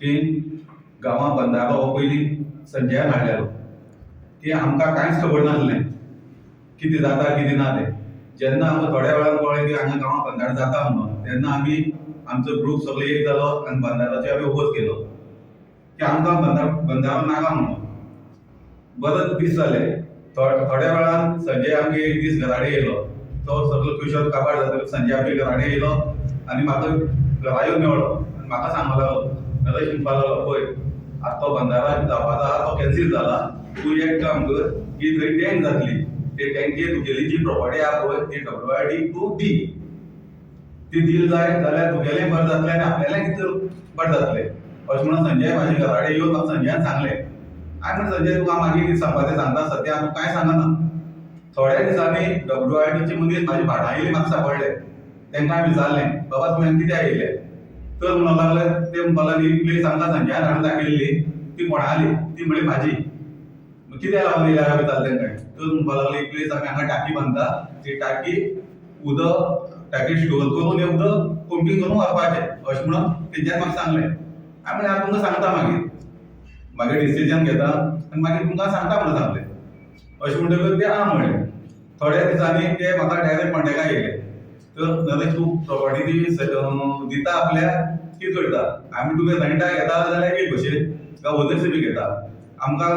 की गांवां बंदारो हो पयलीं संजयान हाडलेलो की आमकां कांयच खबर नासलें कितें जाता कितें ना तें. जेन्ना आमकां थोड्या वेळान कळ्ळें की हांगा गांवां बंदार जाता म्हणून तेन्ना आमी आमचो ग्रूप सगळो एक जालो आनी बंदाराचो आमी ओपोज केलो. की आमकां बंदार बंदार नाका म्हणून. बरेच दीस जाले थोड्या वेळान संजय आमगे एक दीस घराडे येयलो तो सगळो कुशल काबाड जातकीर संजय आमगे घराडे येयलो आनी म्हाका घरा येवन मेळ्ळो आनी म्हाका सांगलो लागलो नरेश म्हणपाक लागलो पळय आतां तो बंदारा जावपाचो आहा तो कॅन्सील जाला। तूं एक काम कर की थंय टँक जातली ते टँके तुगेली जी प्रॉपर्टी आहा पळय ती डब्ल्यूआयडी तूं दी। ती दिल जाय जाल्यार तुगेलें बरें जातलें आनी आपल्यालें कितें बरें जातलें। अशें म्हणून संजय म्हाजे कडेन येवन म्हाका संजयान सांगलें। हांवें संजय तुका मागीर कितें सांगपाचें सांगता सद्या हांव कांय सांगना थोड्या दिसांनी डब्ल्यू आय टीचे मनीस म्हाजी भाटां येयली म्हाका सांपडले. तांकां हांवें विचारलें बाबा तुमी कितें आयिल्लें तर मला लागले ते म्हणपाक लागले चांगला प्लेस रान दाखवलेली हाडून दाखयल्ली ती कोणाली ती म्हणे भाजी. मग किती लावली येयल्या हांवें विचारलें तर म्हणपाक लागले एक प्लेस आमी हांगा टाकी बांदता ती टाकी उदक टाकी स्टोर करून हें उदक पंपींग करून व्हरपाचें अशें म्हणून तेंच्यान म्हाका सांगलें हांवें म्हणलें हांव तुमकां सांगता मागीर मागीर डिसिजन घेता आनी मागीर तुमकां सांगता म्हणून सांगलें अशें म्हणटकच ते आ म्हणलें थोड्या दिसांनी ते म्हाका डायरेक्ट कॉन्टेक्टाक येयले तर नरेश तूं प्रॉपर्टी दिता आपल्या कितें करता आमी तुका रेंटाक घेता जाल्यार एक भशेन काय ओनरशिपी घेता? आमकां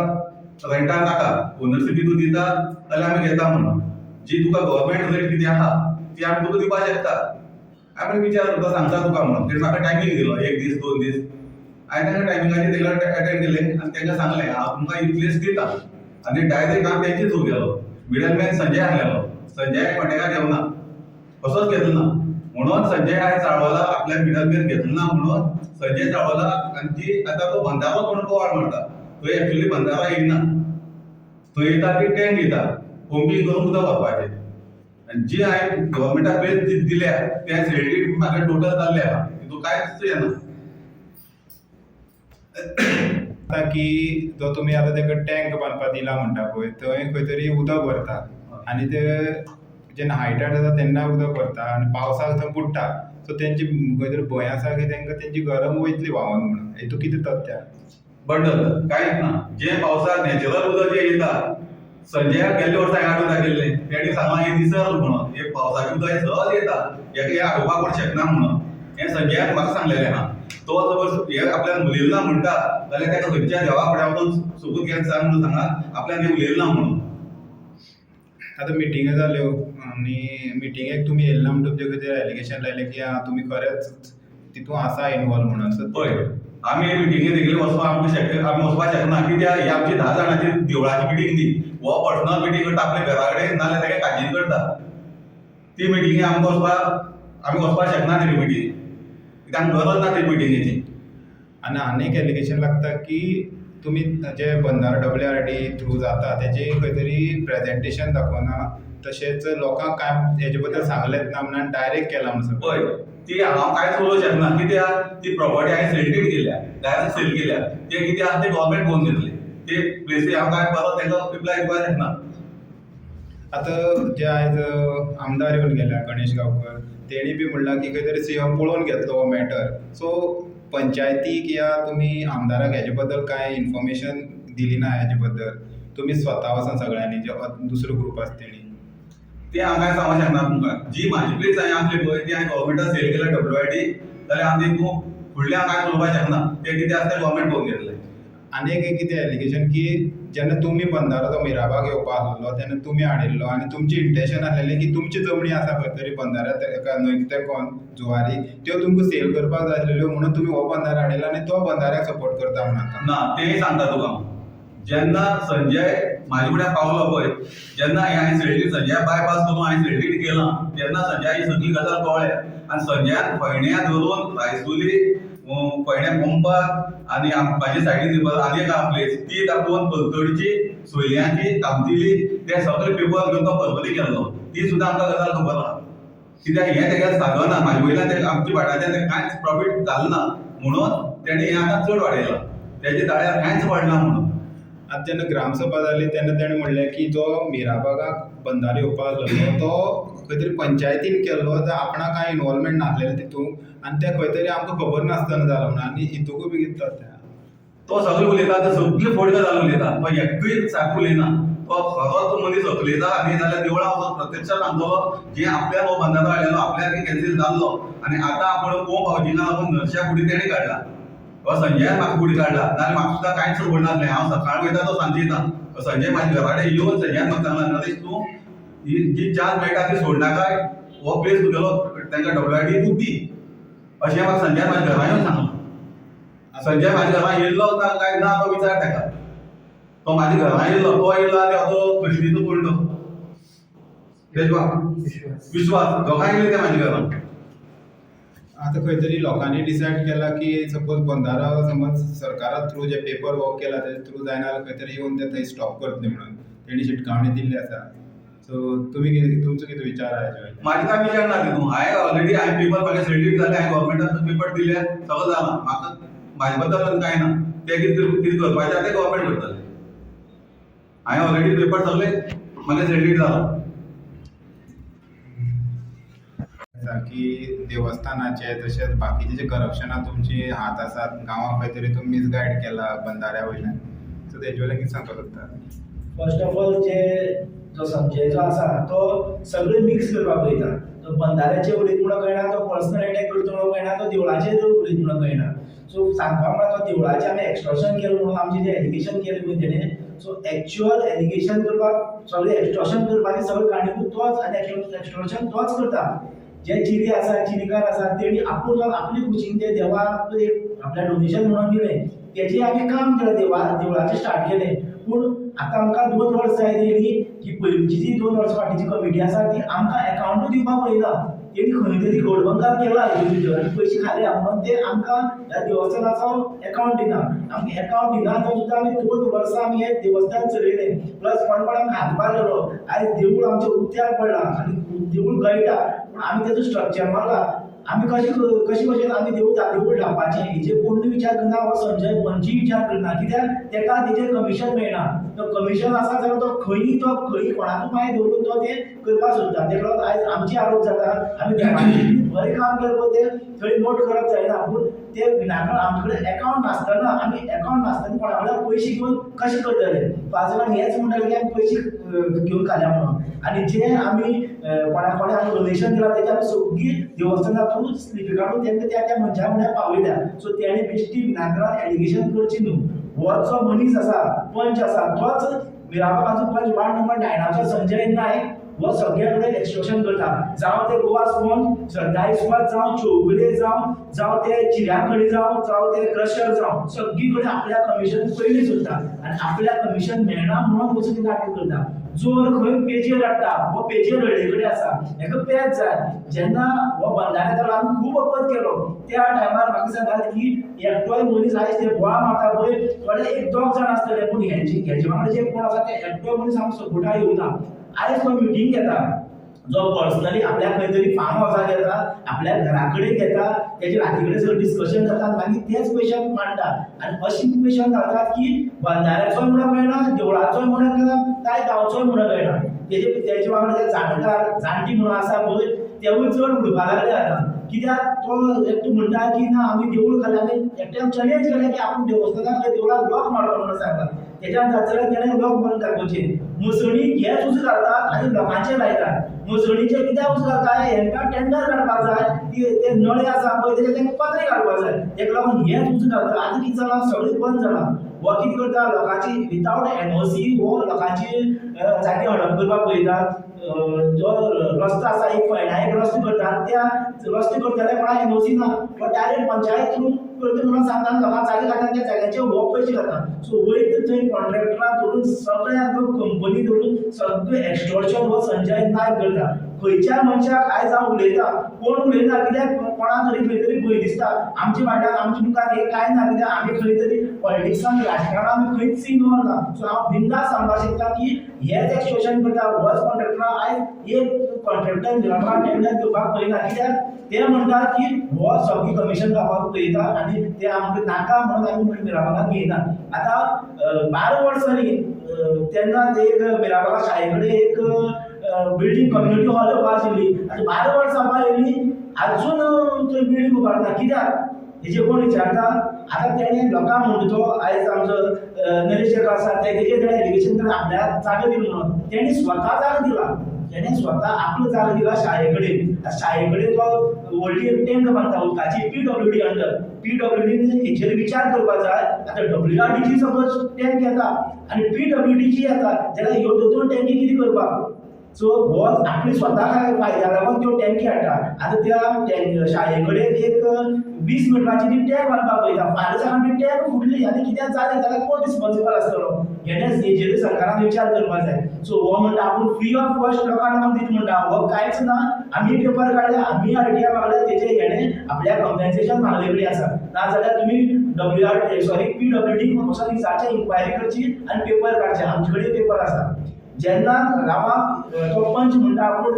रेंटाक नाका. ओनरशिपी तूं दिता जाल्यार आमी घेता म्हणून. जी तुका गव्हर्मेंट रेट कितें आहा ती आमी तुका दिवपाक शकता. आमी विचार करता सांगता तुका म्हणून. तेणें म्हाका टायमींग दिलो. एक दीस दोन दीस. हांवें तांकां टायमिंगाचेर तेका अटेंड केलें. आनी तांकां सांगलें हांव तुमकां ही प्लेस दिता. आनी डायरेक्ट हांव तेंचेच थ्रू गेलो. मिडल मॅन संजय आहलेलो संजय कॉन्टेक्टाक येवना असोच घेतलो ना? म्हणून संजय आयज चाळवला आपल्या मिडल मॅन घेतलो ना म्हणून संजय चाळवला जी आतां तो बंदारो म्हणून बोवाळ मारता थंय एक्चुअली बंदारा येयना थंय येता ती टँक येता? पंपींग करून उदक व्हरपाचें आनी जी हांवें गव्हर्मेंटाक प्लेस दि- दिल्या त्या सेलरी म्हाका टोटल जाल्ले आहा तितून कांयच येना? आता की जो तुम्ही आता तेका टँक बांदपाक दिला म्हणटा पळय थंय खंय तरी उदक भरता आनी ते जेन्ना हायटार जाता तेन्ना उदक भरता आनी पावसाक थंय बुडटा सो तेंची खंय तरी भंय आसा की तेंकां तेंची गरम वयतली व्हांवोन म्हणून. हेतू कितें तथ्य बंडल कांयच ना जे पावसाक नॅचरल उदक जे येता संजयाक गेल्ले वर्सा हाडून दाखयल्लें तेणी सांगलां हे निसर्ग म्हणून. हे पावसाचें उदक सहज येता हेका हे हाडोवपाक कोण शकना म्हणून. हे संजयाक म्हाका सांगलेलें आहा तो जर हे आपल्यान उलयलो ना म्हणटा जाल्यार तेका खंयच्या देवा फुड्या वचून सोबूत घेवन सांग म्हणून सांगा. आपल्यान हे उलयलो ना म्हणून. आतां मिटिंगे जाल्यो आनी मिटिंगेक तुमी ना म्हणून तुमचे खंय तरी एलिगेशन लायलें की आं तुमी खरेंच तितून आसा इनवॉल्व म्हणून सो पळय आमी मिटिंगे तेगेले वचपाक आमकां शक्य आमी वचपाक शकना कित्याक ही आमची धा जाणांची देवळाची मिटींग न्ही हो पर्सनल मिटींग करता आपल्या घरा कडेन नाल्यार तेगे काजीन करता. ती मिटिंगे आमकां वचपाक आमी वचपाक शकना तेगे मिटींग कित्याक आमकां गरज ना ते मिटिंगेची आनी आनी एक एलिगेशन लागता की तुमी जे बंदार डब्ल्यू आर डी थ्रू जाता तेजे खंय तरी प्रेजेंटेशन दाखोवना तशेंच लोकांक काय हेजे बद्दल सांगलेंच ना म्हणून डायरेक्ट केला म्हणून पळय ती हांव कांयच उलोवंक शकना कित्याक ती प्रॉपर्टी हांवें सेल्टीड केल्या? डायरेक्ट सेल केल्या? ते कितें आसा ते गव्हर्मेंट घेवन घेतले ते प्लेसी हांव कांय परत तांकां रिप्लाय दिवपाक शकना आतां जे आयज आमदार येवन गेल्या गणेश गांवकर. तेणी बी म्हणलां की खंय तरी सीएम पळोवन घेतलो हो मॅटर सो पंचायतीक या तुमी आमदाराक हेजे बद्दल कांय इन्फॉर्मेशन दिली ना हेजे बद्दल तुमी स्वता वचून सगळ्यांनी जे दुसरो ग्रूप आसा तेणी ते हांव कांय सांगूंक शकना तुमकां जी म्हाजी प्लेस हांवें आसली पळय ती हांवें गव्हर्मेंटान सेल केल्या डब्ल्यू आय डी जाल्यार हांव देखून फुडलें हांव कांय उलोवपाक शकना ते कितें आसा तें गव्हर्मेंट पळोवन घेतलें आनी एक कितें एलिगेशन की जेन्ना तुमी बंदाराचो मिराबाग येवपाक आसलो तेन्ना तुमी हाडिल्लो आनी तुमची इंटेंशन आसलेलें की तुमची जमनी आसा खंय तरी बंदाऱ्या एका न्हंयक तेकोन जुवारी त्यो तुमकां सेल करपाक जाय आसलेल्यो म्हणून तुमी हो बंदार हाडिल्लो आनी तो बंदाऱ्याक सपोर्ट करता म्हणून आतां. ना तेंय सांगता तुका हांव. जेन्ना संजय म्हाजे फुड्यान पावलो पळय जेन्ना हे हांवें सेल्टीड संजया बायपास करून हांवें सेल्टीड केलां तेन्ना संजय ही सगळी गजाल कळ्ळ्या आनी संजयान फयण्या धरून रायसुली पहिल्या फयण्या आनी आम- म्हाजे सायडीन आनी एक प्लेस ती दाखोवन पलतडची सोयऱ्यांची कामतिली ते सगळे पेपर घेवन तो परवरी केल्लो ती. सुद्दां आमकां गजाल खबर आहा कित्याक हें तेका सागना म्हाजे वयल्यान तेका आमच्या भाटांतल्यान तेका कांयच प्रॉफीट जालें ना. म्हणून तेणें हें आतां चड वाडयलां तेजे दाळ्यार कांयच वाडना म्हणून. आतां जेन्ना ग्रामसभा जाली तेन्ना तेणें म्हणलें की जो मिराबागाक बंदार येवपाक लागलो तो खंय तरी पंचायतीन केल्लो तर आपणाक कांय इनवॉल्वमेंट नासलेलें तितूंत आनी ते खंय तरी आमकां खबर नासतना जालो म्हणून आनी हितूकूय बी कितें त्या. तो सगळे उलयता ते सगळे फोडका जावन उलयता तो एकूय सारको उलयना तो खरो तो मनीस उलयता आनी जाल्यार देवळा वचून प्रत्यक्षात सांगतलो जे आपल्या हो बंधारो आयलेलो आपल्याक कॅन्सील जाल्लो आनी आतां आपण कोण भावजींना लागून नरश्या कुडी तेणे काडला हो संजय म्हाका कुडी काडला नाल्यार म्हाका सुद्दां कांयच खबर नासलें हांव सकाळ वयता तो सांजे येता संजय म्हाज्या घरा कडेन येवन संजयान म्हाका सांगला नरेश तूं ही जी चान्स मेळटा ती सोडनाकाय हो प्लेस तुगेलो तांकां डब्ल्यू तूं दी अशें म्हाका संजयान म्हाज्या घरा येवन सांगलां संजय माझ्या घरा येयल्लो होता काय ना तो विचार ताका तो माझ्या घरा येयल्लो तो येयल्लो आनी तो कृष्णीचो पडलो तेजवा विश्वास. दोगांय येयले ते म्हाज्या घरान आतां खंय तरी लोकांनी डिसायड केला की सपोज बंधारो समज सरकारा थ्रू जे पेपर वर्क केला तेजे थ्रू जायना जाल्यार खंय तरी येवन ते थंय स्टॉप करतले म्हणून. तेणी शिटकावणी दिल्ली आसा सो तुमी कितें तुमचो कितें विचार आहा? माझे काय विचार ना तितून हांवें ऑलरेडी हांवें पेपर म्हाका सेल्यूट जाले हांवें गव्हर्मेंटाचो पेपर दिले सगळं जालां म्हाका म्हाजे बद्दल कांय ना ते कितें कितें करपाचें ते गव्हर्मेंट करतले हांवें ऑलरेडी पेपर सगळे म्हाका सेल्यूट जाला की देवस्थानाचे तशेंच बाकीचे जे करप्शनात तुमचे हात आसात गांवांत खंय तरी तुम्ही मिसगायड केला बंधाऱ्या वयल्यान सो तेजे वयल्यान कितें सांगपाक सोदता फर्स्ट ऑफ ऑल जे तो संजय जो आसा तो सगळे मिक्स करपाक पळयता तो बंधाऱ्याचे उलयत म्हणून कळना तो पर्सनल अटॅक करता म्हणून कळना तो देवळाचे उलयत म्हणून कळना सो सांगपाक म्हळ्यार तो देवळाचे आमी एक्सटॉर्शन केलें म्हणून आमचे जे एलिगेशन केलें पळय तेणें सो एक्च्युअल एलिगेशन करपाक सगळे एक्सटॉर्शन करपाची सगळें काणीभूत तोच आनी एक्सटॉर्शन तोच करता. जे चिरी आसा चिरीकार आसा तेणी आपूण जावन आपली खुशीन ते देवाक एक आपल्या डोनेशन म्हणून दिलें. तेजें आमी काम केलें देवा देवळाचें स्टार्ट केलें. पूण आतां आमकां दोन वर्स जाय तेणी की पयलींची जी दोन वर्सां फाटीची कमिटी आसा ती आमकां एकावंटूय दिवपाक पळयना तेणी खंय तरी घोडबंगार केला आनी पयशे खाल्या म्हणून ते आमकां ह्या देवस्थानाचो एकावंट दिना. आमकां एकावंट दिना तो सुद्दां आमी दोन वर्सां आमी हें देवस्थान चलयलें. प्लस कोणकोणाक हातभार दिलो आयज देवूळ आमचें उक्त्यार पडलां. आनी देवूळ गळटा. पूण आमी तेजो स्ट्रक्चर मारला. आमी कशें कशें म्हणजे भशेन आमी देवूळ देवूळ लावपाचें हेजेर कोण विचार करना हो संजय पंची विचार करना कित्याक तेका तेजेर कमिशन मेळना तो कमिशन आसा जाल्यार तो खंयी तो खंयी कोणाकूय पांय दवरून तो तें करपाक सोदता तेका लागून आयज आमचे आरोप जाता आमी बरें काम केलें पळय तें थंय नोट करप जायना पूण ते विनाकारण आमचे कडेन एकावंट नासतना आमी एकावंट नासतना कोणा कडल्यान पयशे घेवन कशें करतले पांच हेंच हेच म्हणटाले की आमी पयशे घेवन खाल्या म्हणून. आनी जे आमी कोणा कोणा आमी डोनेशन दिलां तेजे आमी सगळीं देवस्थाना थ्रू स्लिपी काडून तेंका त्या त्या मनशा फुड्यान पावयल्या सो त्याने बेश्टी विनाकारण एलिगेशन करची न्हू. हो जो मनीस आसा पंच आसा तोच मिरामाकाचो पंच वार्ड नंबर नायनाचो संजय नायक हो सगळ्या कडेन एक्स्ट्रक्शन करता. जावं ते गोवा स्पोंज श्रद्धा इस्पात जावं चौगुले जावं जावं ते चिऱ्याखडी जावं जावं ते क्रशर जावं सगळी कडेन आपल्या कमिशन पयलीं सोदता आनी आपल्या कमिशन मेळना म्हणून वचून ते नाटक करता. जोर खंय पेजेर हाडटा हो पेजेर रडले कडेन आसा. हेका पेज जाय. जेन्ना हो बंधाऱ्याचो आमी खूब अपोज केलो त्या टायमार म्हाका सांगात की एकटोय मनीस आयज ते बोळा मारता पळय थोडे एक दोग जाण आसतले पूण हेजे हेजे वांगडा जे कोण आसा ते एकटोय मनीस आमकां सपोर्टा येवना आयज तो मिटींग घेता. जो पर्सनली आपल्या खंय तरी फार्म हावसार घेता आपल्या घरा कडेन घेता तेजे राती कडेन सगळें डिस्कशन जाता मागीर तेच क्वेश्चन मांडटा. आनी अशी क्वेश्चन घालतात की बंधाऱ्याचोय म्हणून मेळना देवळाचोय म्हणून कळना काय गांवचोय म्हणून कळना तेजे तेजे वांगडा ते जाणकार जाणटी म्हणून आसा पळय तेवूय चड उडपा लागले आतां कित्याक तो एकटो म्हणटा की ना आमी देवूळ खाली आमी एकट्यान चॅलेंज केलें की आपूण देवस्थानाक देवळाक लॉक मारलो म्हणून सांगला तेज्यान जातलें तेणें लॉक मारून दाखोवचें मसणी हेच उज घालतात आनी लोकांचे लायतात मसणीचे कित्याक उज घालतात हेका टेंडर काडपाक जाय ती ते नळे आसा पळय तेजे तेंकां पत्रे काडपाक जाय तेका लागून हेच उज घालतात आतां कितें जालां सगळें बंद जालां हो कितें करता लोकांची विदावट एनओसी हो लोकांची जागे हडप करपाक पळयता. जो रस्तो आसा एक फळणा एक रस्तो करता त्या रस्तो करतले कोणाक एनओसी ना. पण डायरेक्ट पंचायत थ्रू करता म्हणून सांगता लोकांक जागे घालतात त्या जाग्याचे हो पयशे घालता सो वयत थंय कॉन्ट्रॅक्टरां धरून सगळ्यांक कंपनी धरून सगळें एक्सटॉर्शन हो संजय नायक करता. खंयच्या मनशाक आयज हांव उलयता? कोण उलयता कित्याक कोणा तरी खंय तरी भंय दिसता. आमच्या वाड्यार आमच्या मुखार हे कांय ना कित्याक आमी खंय तरी पॉलिटिक्सान राजकारणान खंयच इन्वॉल्व ना सो हांव बिंदास सांगपाक शकता की हेच एक्सटॉर्शन करता होच कॉन्ट्रॅक्टरा आयज एक कॉन्ट्रॅक्टर निर्माण टेंडर घेवपाक पळयना कित्याक ते म्हणटात की हो सगळी कमिशन जावपाक पळयता आनी ते आमकां नाका म्हणून आमी मिरामागाक घेयना आतां बारा वर्सांनी तेन्ना ते एक मिरामागा शाळे कडेन एक बिल्डींग कम्युनिटी हॉल उबार आशिल्ली आनी बारा वर्सां उबार येयली आजून थंय बिल्डींग उबारता कित्याक हेजे कोण विचारता आतां तेणें लोकांक म्हणटा तो. आयज आमचो नरेश आसा ते तेजे कडेन एलिगेशन करून आपल्याक जागो दिलो म्हणून. तेणी स्वता जागो दिला. तेणें स्वता आपलो जागो दिला शाळे कडेन आतां शाळे कडेन तो व्हडली एक टँक बांदता उदकाची P W D under P W D हेचेर विचार करपाक जाय आतां डब्ल्यू आर डीची सपोज टँक येता आनी पी डब्ल्यू डीची येता जाल्यार ह्यो दोन टँकी कितें करपाक सो हो आपली स्वता फायद्या लागून त्यो टँकी हाडटा आतां त्या टँक शाळे कडेन एक वीस मिनटाची ती टॅग बांदपाक पळयता फाल्यां सावन टॅग फुटली आनी कितें जालें जाल्यार कोण रिस्पॉन्सिबल आसतलो हेणें हेजेर सरकारान विचार करपाक जाय सो हो म्हणटा आपूण फ्री ऑफ कॉस्ट लोकांक लावन दिता म्हणटा हो कांयच ना आमी पेपर काडले आमी आयडिया मागले तेजे हेणें आपल्या कॉम्पेन्सेशन मागले कडेन आसा नाजाल्यार तुमी W R sorry P W D वचून विचारचे इन्क्वायरी करची आनी पेपर काडचे आमचे कडेन पेपर आसा जेन्ना गांवांत तो पंच म्हणटा पूण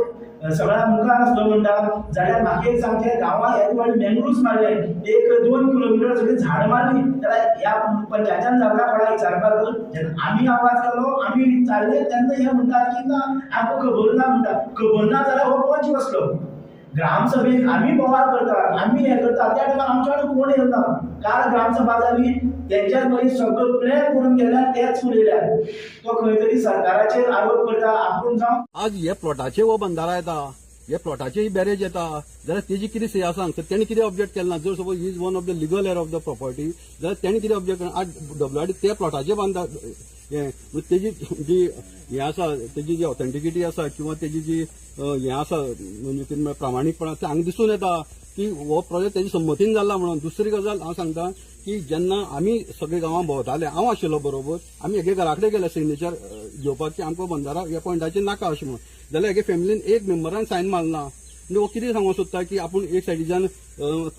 सगळ्या मुखार आसलो म्हणटा जाल्यार म्हाका एक सांग गांवांत येद व्हडले मँग्रुव्स मारले एक दोन किलोमिटर सगळी झाड मारली. जाल्यार ह्या पंचायत्यान जाता कोणाक विचारपाक जेन्ना आमी आवाज केलो आमी विचारले तेन्ना हे म्हणटात की ना आमकां खबर ना म्हणटा खबर ना जाल्यार हो पंच बसलो? ग्रामसभेत आम्ही पवार करतात आम्ही हे करतात त्या टायमार आमच्याकडे कोण येतात काल ग्रामसभा झाली तेंच्याच मागीर सगळो करून गेल्या त्याच उलयल्यार तो खंय तरी सरकाराचेर आरोप करता आपूण जावन आज हे प्लॉटाचे हो बंधारा येता हे प्लॉटाचे बॅरेज येता. जाल्यार तेजी कितें से आसा तर तेणी कितें ऑब्जेक्ट केलें? ना जर suppose is one of the legal heir of the property जाल्यार तेणी कितें ऑब्जेक्ट केलें? आज डब्ल्यू आर त्या प्लॉटाचे बांदा तेजी जी हे आसा तेजी जी ऑथेंटिसिटी आसा किंवा तेजी जी हे आसा म्हणजे कितें म्हणल्यार प्रामाणीकपण ते हांगा दिसून येता की हो प्रोजेक्ट तेजे संमतीन जाला म्हणून. दुसरी गजाल हांव सांगता की जेन्ना आमी सगळे गांवां भोंवताले हांव आशिल्लो बरोबर आमी एके घरा कडेन गेले सिग्नेचर घेवपाक की आमकां बंदारा ह्या पॉयंटाचेर नाका अशें म्हणून. जाल्यार एके फॅमिलीन एक मेंबरान सायन मारना म्हणजे हो कितें सांगूंक सोदता की आपूण एक सायडीच्यान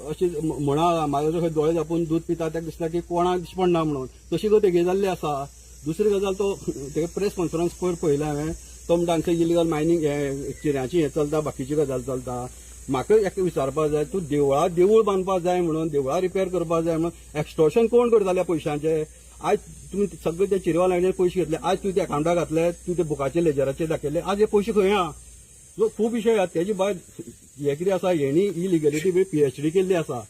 अशी म्हणा म्हाजो खंय दोळे धापून दूध पिता ताका दिसता की कोणाक दिसपण पडना म्हणून. तशी गो तेगे जाल्ली आसा. दुसरी गजाल तो तेका प्रेस कॉन्फरन्स पयर पळयला हांवें तो म्हणटा हांगसर इलिगल मायनींग हे चिऱ्याची हे चलता बाकीची गजाल चलता. म्हाका एक विचारपाक जाय तूं देवळा देवूळ बांदपाक जाय म्हणून देवळा रिपेर करपाक जाय म्हणून एक्सटॉर्शन कोण करताले पयशांचे? आज तुमी सगळे त्या चिरवालांचे पयशे घेतले आज तुवें ते अकाउंटाक घातले तुवें ते बुकाचे लेजराचेर दाखयले आज हे पयशे खंय आहा? सो खूब विशय आहात तेजे भायर हे कितें आसा हेणी इलिगलिटी बी डी केल्ली आसा.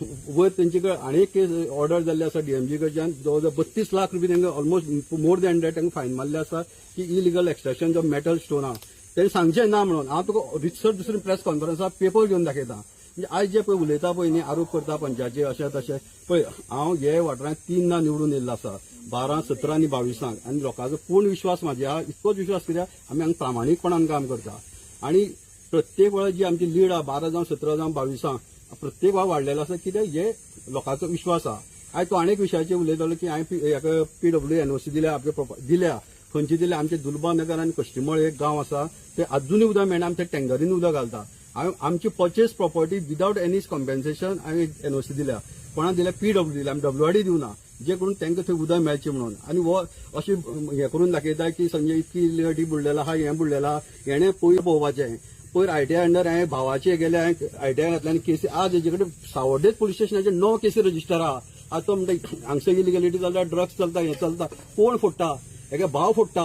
वयर तेंचे कडेन आनी एक केस ऑर्डर जाल्ले आसा डीएमजी कडच्यान जवळ जवळ बत्तीस लाख रुपया तांकां ऑलमोस्ट मोर दॅन डेट तांकां फायन मारले आसा की इलिगल एक्स्ट्रॅक्शन जो मेटल स्टोन आहा तेणें सांगचें ना म्हणून. हांव तुका रितसर दुसरे प्रेस कॉन्फरन्सार पेपर घेवन दाखयता म्हणजे आयज जे पळय उलयता पळय न्ही आरोप करता पंचाचे अशें तशें पळय हांव हे वाठारांत तीनदा निवडून येयल्लो आसा. बारा सतरा आनी बावीसांक आनी लोकांचो पूर्ण विश्वास म्हाजे आहा इतकोच विश्वास कित्याक आमी हांगा प्रामाणीकपणान काम करता. आनी प्रत्येक वेळा जी आमची लीड आहा बारा जावं सतरा जावं बावीसांक प्रत्येक भाव वाडलेलो आसा कित्याक हे लोकांचो विश्वास आसा आयज तो एक विशयाचेर उलयतालो की हांवें पी डब्ल्यू एनओसी दिल्या आपल्या दिल्या खंयची दिल्या. आमचे दुलबा नगर आनी कश्टीमळ एक गांव आसा ते अजूनय उदक मेळना आमी ते टँकरीन उदक घालता हांवें आमची purchase property without any compensation हांवें एनओसी दिल्या. कोणाक दिल्या? पी डब्ल्यू दिल्या. आमी डब्ल्यू आडी डी दिवना जे करून तांकां थंय उदक मेळचें म्हणून. आनी हो अशें हें करून दाखयता की संजय इतकी इलिगलिटी बुडलेला आहा हें बुडलेला हेणें पयर पळोवपाचें पयर आयटीआय अंडर हांवें भावाचे गेले हांवें आयटीआय घातले आनी केसी आज हेजे कडेन सावड्डेच पुलीस स्टेशनाचेर णव केसी रजिस्टर आहा आज तो म्हणटा हांगसर इलिगलिटी चलता ड्रग्स चलता हें चलता कोण फोडटा? हेगे भाव फोडटा.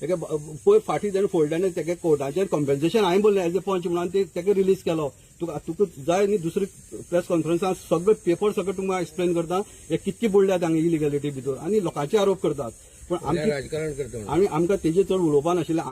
हेगे पयर फाटीं तेणें फोडले आनी तेगे कोर्टाचेर कॉम्पेन्सेशन हांवें बोल्लें एज अ पंच म्हणून. ते तेका रिलीज केलो. तुका तुका जाय न्ही दुसरी प्रेस कॉन्फरन्सान सगळे पेपर सगळे तुमकां एक्सप्लेन करता. हे कितकी बुडल्यात हांगा इलिगलिटी भितर आनी लोकांचे आरोप करतात. पण आमची राजकारण करता आमी आमकां तेजेर चड उलोवपा नाशिल्लें.